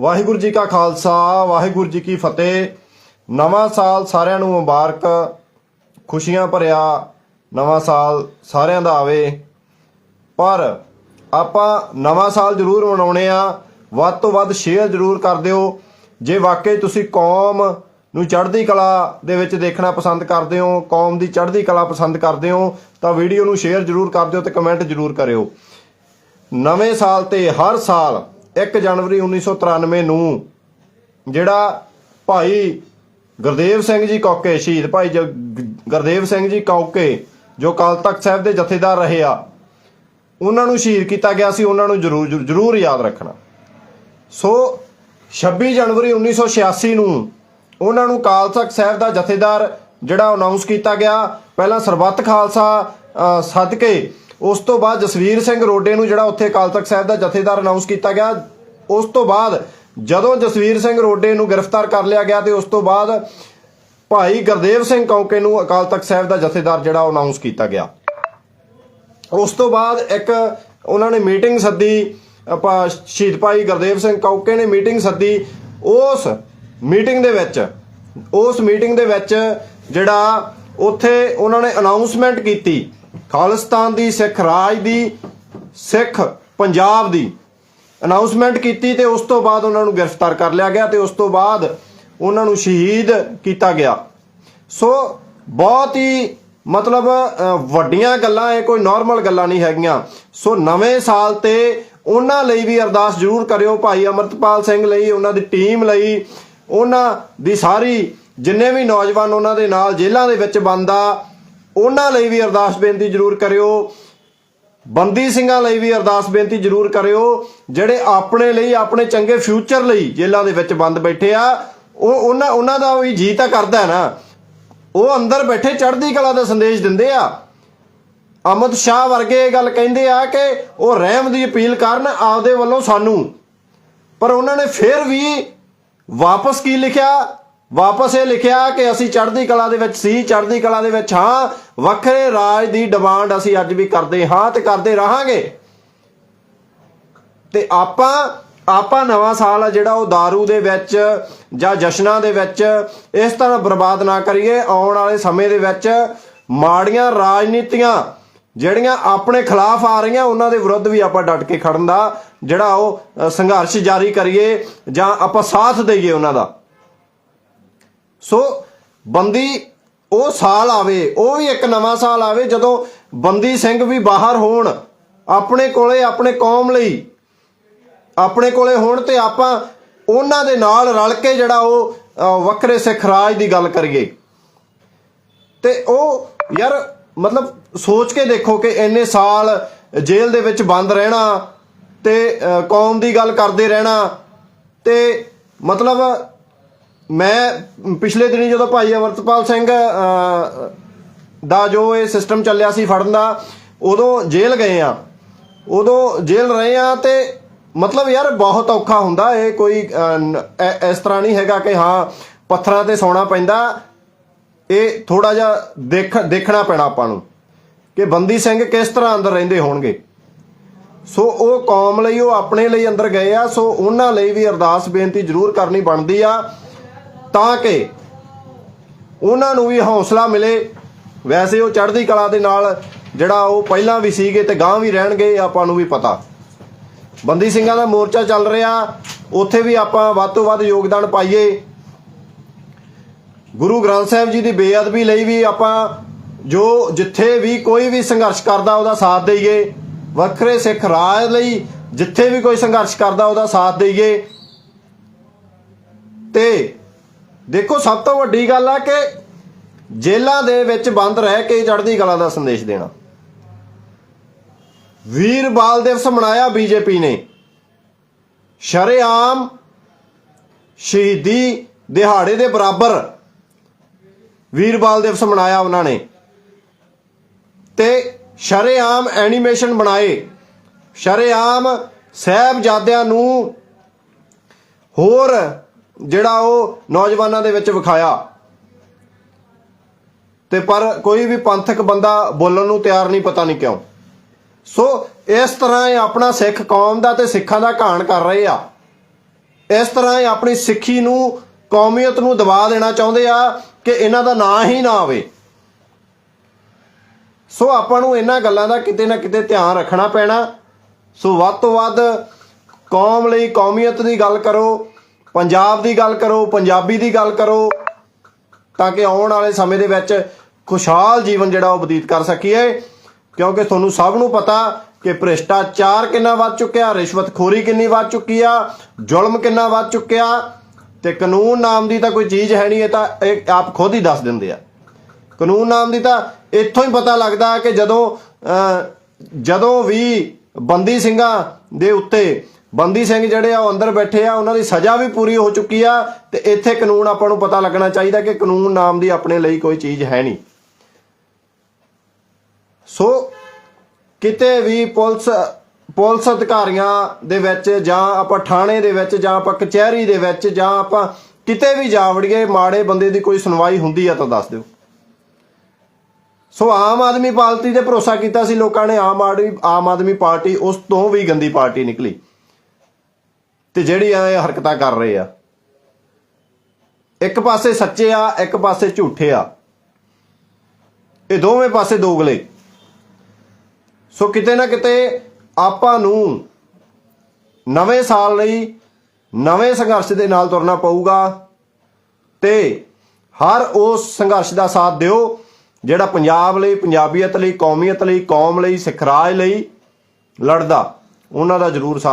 ਵਾਹਿਗੁਰੂ ਜੀ ਕਾ ਖਾਲਸਾ, ਵਾਹਿਗੁਰੂ ਜੀ ਕੀ ਫਤਿਹ। ਨਵਾਂ ਸਾਲ ਸਾਰਿਆਂ ਨੂੰ ਮੁਬਾਰਕ। ਖੁਸ਼ੀਆਂ ਭਰਿਆ ਨਵਾਂ ਸਾਲ ਸਾਰਿਆਂ ਦਾ ਆਵੇ। ਪਰ ਆਪਾਂ ਨਵਾਂ ਸਾਲ ਜ਼ਰੂਰ ਮਨਾਉਣੇ ਆ। ਵੱਧ ਤੋਂ ਵੱਧ ਸ਼ੇਅਰ ਜ਼ਰੂਰ ਕਰ ਦਿਓ। ਜੇ ਵਾਕਈ ਤੁਸੀਂ ਕੌਮ ਨੂੰ ਚੜ੍ਹਦੀ ਕਲਾ ਦੇ ਵਿੱਚ ਦੇਖਣਾ ਪਸੰਦ ਕਰਦੇ ਹੋ, ਕੌਮ ਦੀ ਚੜ੍ਹਦੀ ਕਲਾ ਪਸੰਦ ਕਰਦੇ ਹੋ, ਤਾਂ ਵੀਡੀਓ ਨੂੰ ਸ਼ੇਅਰ ਜ਼ਰੂਰ ਕਰ ਦਿਓ ਤੇ ਕਮੈਂਟ ਜ਼ਰੂਰ ਕਰਿਓ। ਨਵੇਂ ਸਾਲ ਤੇ ਹਰ ਸਾਲ 1 ਜਨਵਰੀ 1993 ਨੂੰ ਜਿਹੜਾ ਭਾਈ ਗੁਰਦੇਵ ਸਿੰਘ ਜੀ ਕੌਕੇ ਸ਼ਹੀਦ ਭਾਈ ਗੁਰਦੇਵ ਸਿੰਘ ਜੀ ਕੌਕੇ ਜੋ ਕਾਲ ਤਖਤ ਸਾਹਿਬ ਦੇ ਜਥੇਦਾਰ ਰਹੇ ਆ ਉਹਨਾਂ ਨੂੰ ਸ਼ਹੀਦ ਕੀਤਾ ਗਿਆ ਸੀ ਉਹਨਾਂ ਨੂੰ ਜ਼ਰੂਰ ਜ਼ਰੂਰ- ਯਾਦ ਰੱਖਣਾ। ਸੋ 26 ਜਨਵਰੀ 1986 ਨੂੰ ਉਹਨਾਂ ਨੂੰ ਕਾਲ ਤਖਤ ਸਾਹਿਬ ਦਾ ਜਥੇਦਾਰ ਜਿਹੜਾ ਅਨਾਉਂਸ ਕੀਤਾ ਗਿਆ। ਪਹਿਲਾਂ ਸਰਬੱਤ ਖਾਲਸਾ ਅ, ਸੱਦ ਉਸ ਤੋਂ ਬਾਅਦ ਜਸਵੀਰ ਸਿੰਘ ਰੋਡੇ ਨੂੰ ਜਿਹੜਾ ਉੱਥੇ ਅਕਾਲ ਤਖਤ ਸਾਹਿਬ ਦਾ ਜਥੇਦਾਰ ਅਨਾਉਂਸ ਕੀਤਾ ਗਿਆ। ਉਸ ਤੋਂ ਬਾਅਦ ਜਦੋਂ ਜਸਵੀਰ ਸਿੰਘ ਰੋਡੇ ਨੂੰ ਗ੍ਰਿਫਤਾਰ ਕਰ ਲਿਆ ਗਿਆ ਤੇ ਉਸ ਤੋਂ ਬਾਅਦ ਭਾਈ ਗੁਰਦੇਵ ਸਿੰਘ ਕੌਂਕੇ ਨੂੰ ਅਕਾਲ ਤਖਤ ਸਾਹਿਬ ਦਾ ਜਥੇਦਾਰ ਜਿਹੜਾ ਅਨਾਉਂਸ ਕੀਤਾ ਗਿਆ। ਉਸ ਤੋਂ ਬਾਅਦ ਇੱਕ ਉਹਨਾਂ ਨੇ ਮੀਟਿੰਗ ਸੱਦੀ, ਆਪਾਂ ਸ਼ਹੀਦ ਭਾਈ ਗੁਰਦੇਵ ਸਿੰਘ ਕੌਕੇ ਨੇ ਮੀਟਿੰਗ ਸੱਦੀ। ਉਸ ਮੀਟਿੰਗ ਦੇ ਵਿੱਚ, ਉਸ ਮੀਟਿੰਗ ਦੇ ਵਿੱਚ ਜਿਹੜਾ ਉੱਥੇ ਉਹਨਾਂ ਨੇ ਅਨਾਉਂਸਮੈਂਟ ਕੀਤੀ ਖਾਲਿਸਤਾਨ ਦੀ, ਸਿੱਖ ਰਾਜ ਦੀ, ਸਿੱਖ ਪੰਜਾਬ ਦੀ ਅਨਾਉਂਸਮੈਂਟ ਕੀਤੀ ਤੇ ਉਸ ਤੋਂ ਬਾਅਦ ਉਹਨਾਂ ਨੂੰ ਗ੍ਰਿਫਤਾਰ ਕਰ ਲਿਆ ਗਿਆ ਤੇ ਉਸ ਤੋਂ ਬਾਅਦ ਉਹਨਾਂ ਨੂੰ ਸ਼ਹੀਦ ਕੀਤਾ ਗਿਆ। ਸੋ ਬਹੁਤ ਹੀ ਮਤਲਬ ਵੱਡੀਆਂ ਗੱਲਾਂ, ਇਹ ਕੋਈ ਨਾਰਮਲ ਗੱਲਾਂ ਨਹੀਂ ਹੈਗੀਆਂ। ਸੋ ਨਵੇਂ ਸਾਲ ਤੇ ਉਹਨਾਂ ਲਈ ਵੀ ਅਰਦਾਸ ਜ਼ਰੂਰ ਕਰਿਓ ਭਾਈ ਅਮਰਤਪਾਲ ਸਿੰਘ ਲਈ, ਉਹਨਾਂ ਦੀ ਟੀਮ ਲਈ, ਉਹਨਾਂ ਦੀ ਸਾਰੀ ਜਿੰਨੇ ਵੀ ਨੌਜਵਾਨ ਉਹਨਾਂ ਦੇ ਨਾਲ ਜੇਲ੍ਹਾਂ ਦੇ ਵਿੱਚ ਬੰਦਾ ਉਹਨਾਂ ਲਈ ਵੀ ਅਰਦਾਸ ਬੇਨਤੀ ਜ਼ਰੂਰ ਕਰਿਓ। ਬੰਦੀ ਸਿੰਘਾਂ ਲਈ ਵੀ ਅਰਦਾਸ ਬੇਨਤੀ ਜ਼ਰੂਰ ਕਰਿਓ, ਜਿਹੜੇ ਆਪਣੇ ਲਈ, ਆਪਣੇ ਚੰਗੇ ਫਿਊਚਰ ਲਈ ਜੇਲ੍ਹਾਂ ਦੇ ਵਿੱਚ ਬੰਦ ਬੈਠੇ ਆ, ਉਹ ਉਹਨਾਂ ਉਹਨਾਂ ਦਾ ਵੀ ਜੀ ਤਾਂ ਕਰਦਾ ਨਾ। ਉਹ ਅੰਦਰ ਬੈਠੇ ਚੜ੍ਹਦੀ ਕਲਾ ਦਾ ਸੰਦੇਸ਼ ਦਿੰਦੇ ਆ। ਅਮਿਤ ਸ਼ਾਹ ਵਰਗੇ ਇਹ ਗੱਲ ਕਹਿੰਦੇ ਆ ਕਿ ਉਹ ਰਹਿਮ ਦੀ ਅਪੀਲ ਕਰਨ ਆਪਦੇ ਵੱਲੋਂ ਸਾਨੂੰ। ਪਰ ਉਹਨਾਂ ਨੇ ਫਿਰ ਵੀ ਵਾਪਸ ਕੀ ਲਿਖਿਆ? ਵਾਪਸ ਇਹ ਲਿਖਿਆ ਕਿ ਅਸੀਂ ਚੜ੍ਹਦੀ ਕਲਾ ਦੇ ਵਿੱਚ ਸੀ, ਚੜ੍ਹਦੀ ਕਲਾ ਦੇ ਵਿੱਚ ਹਾਂ, ਵੱਖਰੇ ਰਾਜ ਦੀ ਡਿਮਾਂਡ ਅਸੀਂ ਅੱਜ ਵੀ ਕਰਦੇ ਹਾਂ ਤੇ ਕਰਦੇ ਰਹਾਂਗੇ। ਤੇ ਆਪਾਂ ਆਪਾਂ ਨਵਾਂ ਸਾਲ ਆ ਜਿਹੜਾ ਉਹ दारू ਦੇ ਵਿੱਚ ਜਾਂ ਜਸ਼ਨਾਂ ਦੇ ਵਿੱਚ ਇਸ ਤਰ੍ਹਾਂ ਬਰਬਾਦ ਨਾ ਕਰੀਏ, ਆਉਣ ਵਾਲੇ ਸਮੇਂ ਦੇ ਵਿੱਚ ਮਾੜੀਆਂ ਰਾਜਨੀਤੀਆਂ ਜਿਹੜੀਆਂ ਆਪਣੇ ਖਿਲਾਫ ਆ ਰਹੀਆਂ, ਉਹਨਾਂ ਦੇ ਵਿਰੁੱਧ ਵੀ ਆਪਾਂ ਡਟ ਕੇ ਖੜਨ ਦਾ ਜਿਹੜਾ ਉਹ ਸੰਘਰਸ਼ ਜਾਰੀ ਕਰੀਏ ਜਾਂ ਆਪਾਂ ਸਾਥ ਦਈਏ ਉਹਨਾਂ ਦਾ। ਸੋ ਬੰਦੀ ਉਹ ਸਾਲ ਆਵੇ, ਉਹ ਵੀ ਇੱਕ ਨਵਾਂ ਸਾਲ ਆਵੇ ਜਦੋਂ ਬੰਦੀ ਸਿੰਘ ਵੀ ਬਾਹਰ ਹੋਣ, ਆਪਣੇ ਕੋਲੇ ਆਪਣੇ ਕੌਮ ਲਈ, ਆਪਣੇ ਕੋਲੇ ਹੋਣ ਤੇ ਆਪਾਂ ਉਹਨਾਂ ਦੇ ਨਾਲ ਰਲ ਕੇ ਜਿਹੜਾ ਉਹ ਵੱਖਰੇ ਸਿੱਖ ਰਾਜ ਦੀ ਗੱਲ ਕਰੀਏ। ਤੇ ਉਹ ਯਾਰ ਮਤਲਬ ਸੋਚ ਕੇ ਦੇਖੋ ਕਿ ਇੰਨੇ ਸਾਲ ਜੇਲ੍ਹ ਦੇ ਵਿੱਚ ਬੰਦ ਰਹਿਣਾ ਤੇ ਕੌਮ ਦੀ ਗੱਲ ਕਰਦੇ ਰਹਿਣਾ ਤੇ ਮਤਲਬ ਮੈਂ ਪਿਛਲੇ ਦਿਨੀ ਜਦੋਂ ਭਾਈ ਅਮਰਤਪਾਲ ਸਿੰਘ ਦਾ ਜੋ ਇਹ ਸਿਸਟਮ ਚੱਲਿਆ ਸੀ ਫੜਨ ਦਾ, ਉਦੋਂ ਜੇਲ੍ਹ ਗਏ ਆ। ਉਦੋਂ ਜੇਲ੍ਹ ਰਹੇ ਆ ਤੇ ਮਤਲਬ ਯਾਰ ਬਹੁਤ ਔਖਾ ਹੁੰਦਾ ਇਹ ਕੋਈ ਇਸ ਤਰ੍ਹਾਂ ਨਹੀਂ ਹੈਗਾ ਕਿ ਹਾਂ, ਪੱਥਰਾਂ ਤੇ ਸੌਣਾ ਪੈਂਦਾ। ਇਹ ਥੋੜਾ ਜਿਹਾ ਦੇਖ, ਦੇਖਣਾ ਪੈਣਾ ਆਪਾਂ ਨੂੰ ਕਿ ਬੰਦੀ ਸਿੰਘ ਕਿਸ ਤਰ੍ਹਾਂ ਅੰਦਰ ਰਹਿੰਦੇ ਹੋਣਗੇ। ਸੋ ਉਹ ਕੌਮ ਲਈ, ਉਹ ਆਪਣੇ ਲਈ ਅੰਦਰ ਗਏ ਆ, ਸੋ ਉਹਨਾਂ ਲਈ ਵੀ ਅਰਦਾਸ ਬੇਨਤੀ ਜ਼ਰੂਰ ਕਰਨੀ ਬਣਦੀ ਆ। ਤਾਂ ਕਿ ਉਹਨਾਂ ਨੂੰ ਵੀ ਹੌਸਲਾ ਮਿਲੇ। ਵੈਸੇ ਉਹ ਚੜ੍ਹਦੀ ਕਲਾ ਦੇ ਨਾਲ ਜਿਹੜਾ ਉਹ ਪਹਿਲਾਂ ਵੀ ਸੀਗੇ ਤੇ ਗਾਂ ਵੀ ਰਹਿਣਗੇ, ਆਪਾਂ ਨੂੰ ਵੀ ਪਤਾ। ਬੰਦੀ ਸਿੰਘਾਂ ਦਾ ਮੋਰਚਾ ਚੱਲ ਰਿਹਾ। ਉੱਥੇ ਵੀ ਆਪਾਂ ਵੱਧ ਤੋਂ ਵੱਧ ਯੋਗਦਾਨ ਪਾਈਏ। ਗੁਰੂ ਗ੍ਰੰਥ ਸਾਹਿਬ ਜੀ ਦੀ ਬੇਅਦਬੀ ਲਈ ਵੀ ਆਪਾਂ ਜੋ ਜਿੱਥੇ ਵੀ ਕੋਈ ਵੀ ਸੰਘਰਸ਼ ਕਰਦਾ, ਉਹਦਾ ਸਾਥ ਦਈਏ। ਵੱਖਰੇ ਸਿੱਖ ਰਾਜ ਲਈ ਜਿੱਥੇ ਵੀ ਕੋਈ ਸੰਘਰਸ਼ ਕਰਦਾ, ਉਹਦਾ ਸਾਥ ਦਈਏ। ਤੇ ਦੇਖੋ, ਸਭ ਤੋਂ ਵੱਡੀ ਗੱਲ ਆ ਕਿ ਜੇਲ੍ਹਾਂ ਦੇ ਵਿੱਚ ਬੰਦ ਰਹਿ ਕੇ ਚੜ੍ਹਦੀ ਕਲਾ ਦਾ ਸੰਦੇਸ਼ ਦੇਣਾ। ਵੀਰ ਬਾਲ ਦਿਵਸ ਮਨਾਇਆ ਬੀਜੇਪੀ ਨੇ। ਸ਼ਰੇਆਮ ਸ਼ਹੀਦੀ ਦਿਹਾੜੇ ਦੇ ਬਰਾਬਰ ਵੀਰ ਬਾਲ ਦਿਵਸ ਮਨਾਇਆ ਉਹਨਾਂ ਨੇ। ਤੇ ਸ਼ਰੇਆਮ ਐਨੀਮੇਸ਼ਨ ਬਣਾਏ। ਸ਼ਰੇਆਮ ਸਾਹਿਬਜ਼ਾਦਿਆਂ ਨੂੰ ਹੋਰ ਜਿਹੜਾ ਉਹ ਨੌਜਵਾਨਾਂ ਦੇ ਵਿੱਚ ਵਿਖਾਇਆ। ਤੇ ਪਰ ਕੋਈ ਵੀ ਪੰਥਕ ਬੰਦਾ ਬੋਲਣ ਨੂੰ ਤਿਆਰ ਨਹੀਂ, ਪਤਾ ਨਹੀਂ ਕਿਉਂ। ਸੋ ਇਸ ਤਰ੍ਹਾਂ ਇਹ ਆਪਣਾ ਸਿੱਖ ਕੌਮ ਦਾ ਤੇ ਸਿੱਖਾਂ ਦਾ ਘਾਣ ਕਰ ਰਹੇ ਆ। ਇਸ ਤਰ੍ਹਾਂ ਇਹ ਆਪਣੀ ਸਿੱਖੀ ਨੂੰ, ਕੌਮੀਅਤ ਨੂੰ ਦਬਾ ਦੇਣਾ ਚਾਹੁੰਦੇ ਆ ਕਿ ਇਹਨਾਂ ਦਾ ਨਾਂ ਹੀ ਨਾ ਆਵੇ। ਸੋ ਆਪਾਂ ਨੂੰ ਇਹਨਾਂ ਗੱਲਾਂ ਦਾ ਕਿਤੇ ਨਾ ਕਿਤੇ ਧਿਆਨ ਰੱਖਣਾ ਪੈਣਾ। ਸੋ ਵੱਧ ਤੋਂ ਵੱਧ ਕੌਮ ਲਈ ਕੌਮੀਅਤ ਦੀ ਗੱਲ ਕਰੋ। ਪੰਜਾਬ ਦੀ ਗੱਲ ਕਰੋ ਪੰਜਾਬੀ ਦੀ ਗੱਲ ਕਰੋ ਤਾਂ ਕਿ ਆਉਣ ਵਾਲੇ ਸਮੇਂ ਦੇ ਵਿੱਚ ਖੁਸ਼ਹਾਲ ਜੀਵਨ ਜਿਹੜਾ ਉਹ ਬਤੀਤ ਕਰ ਸਕੀਏ। ਕਿਉਂਕਿ ਤੁਹਾਨੂੰ ਸਭ ਨੂੰ ਪਤਾ ਕਿ ਭ੍ਰਿਸ਼ਟਾਚਾਰ ਕਿੰਨਾ ਵੱਧ ਚੁੱਕਿਆ ਰਿਸ਼ਵਤਖੋਰੀ ਕਿੰਨੀ ਵੱਧ ਚੁੱਕੀ ਆ ਜ਼ੁਲਮ ਕਿੰਨਾ ਵੱਧ ਚੁੱਕਿਆ ਤੇ ਕਾਨੂੰਨ ਨਾਮ ਦੀ ਤਾਂ ਕੋਈ ਚੀਜ਼ ਹੈ ਨਹੀਂ ਇਹ ਤਾਂ ਇਹ ਆਪ ਖੁਦ ਹੀ ਦੱਸ ਦਿੰਦੇ ਆ। ਕਾਨੂੰਨ ਨਾਮ ਦੀ ਤਾਂ ਇੱਥੋਂ ਹੀ ਪਤਾ ਲੱਗਦਾ ਕਿ ਜਦੋਂ ਅਹ, ਜਦੋਂ ਵੀ ਬੰਦੀ ਸਿੰਘਾਂ ਦੇ ਉੱਤੇ ਬੰਦੀ ਸਿੰਘ ਜਿਹੜੇ ਆ ਉਹ ਅੰਦਰ ਬੈਠੇ ਆ, ਉਹਨਾਂ ਦੀ ਸਜ਼ਾ ਵੀ ਪੂਰੀ ਹੋ ਚੁੱਕੀ ਆ ਤੇ ਇੱਥੇ ਕਾਨੂੰਨ ਆਪਾਂ ਨੂੰ ਪਤਾ ਲੱਗਣਾ ਚਾਹੀਦਾ ਕਿ ਕਾਨੂੰਨ ਨਾਮ ਦੀ ਆਪਣੇ ਲਈ ਕੋਈ ਚੀਜ਼ ਹੈ ਨਹੀਂ। ਸੋ ਕਿਤੇ ਵੀ ਪੁਲਿਸ ਪੁਲਿਸ ਅਧਿਕਾਰੀਆਂ ਦੇ ਵਿੱਚ ਜਾਂ ਆਪਾਂ ਥਾਣੇ ਦੇ ਵਿੱਚ ਜਾਂ ਆਪਾਂ ਕਚਹਿਰੀ ਦੇ ਵਿੱਚ ਜਾਂ ਆਪਾਂ ਕਿਤੇ ਵੀ ਜਾ ਵੜੀਏ, ਮਾੜੇ ਬੰਦੇ ਦੀ ਕੋਈ ਸੁਣਵਾਈ ਹੁੰਦੀ ਆ ਤਾਂ ਦੱਸ ਦਿਓ। ਸੋ ਆਮ ਆਦਮੀ ਪਾਰਟੀ ਤੇ ਭਰੋਸਾ ਕੀਤਾ ਸੀ, ਲੋਕਾਂ ਨੇ ਆਮ ਆਦਮੀ ਆਮ ਆਦਮੀ ਪਾਰਟੀ ਉਸ ਤੋਂ ਵੀ ਗੰਦੀ ਪਾਰਟੀ ਨਿਕਲੀ। ਤੇ ਜਿਹੜੀ ਐ ਹਰਕਤਾਂ ਕਰ ਰਹੇ ਆ। ਇੱਕ ਪਾਸੇ ਸੱਚੇ ਆ, ਇੱਕ ਪਾਸੇ ਝੂਠੇ ਆ। ਇਹ ਦੋਵੇਂ ਪਾਸੇ ਦੋਗਲੇ। ਸੋ ਕਿਤੇ ਨਾ ਕਿਤੇ ਆਪਾਂ ਨੂੰ ਨਵੇਂ ਸਾਲ ਲਈ ਨਵੇਂ ਸੰਘਰਸ਼ ਦੇ ਨਾਲ ਤੁਰਨਾ ਪਊਗਾ ਤੇ ਹਰ ਉਸ ਸੰਘਰਸ਼ ਦਾ ਸਾਥ ਦਿਓ ਜਿਹੜਾ ਪੰਜਾਬ ਲਈ, ਪੰਜਾਬੀਅਤ ਲਈ, ਕੌਮੀਅਤ ਲਈ, ਕੌਮ ਲਈ, ਸਿੱਖ ਰਾਜ ਲਈ ਲੜਦਾ। ਉਹਨਾਂ ਦਾ ਜ਼ਰੂਰ ਸਾਥ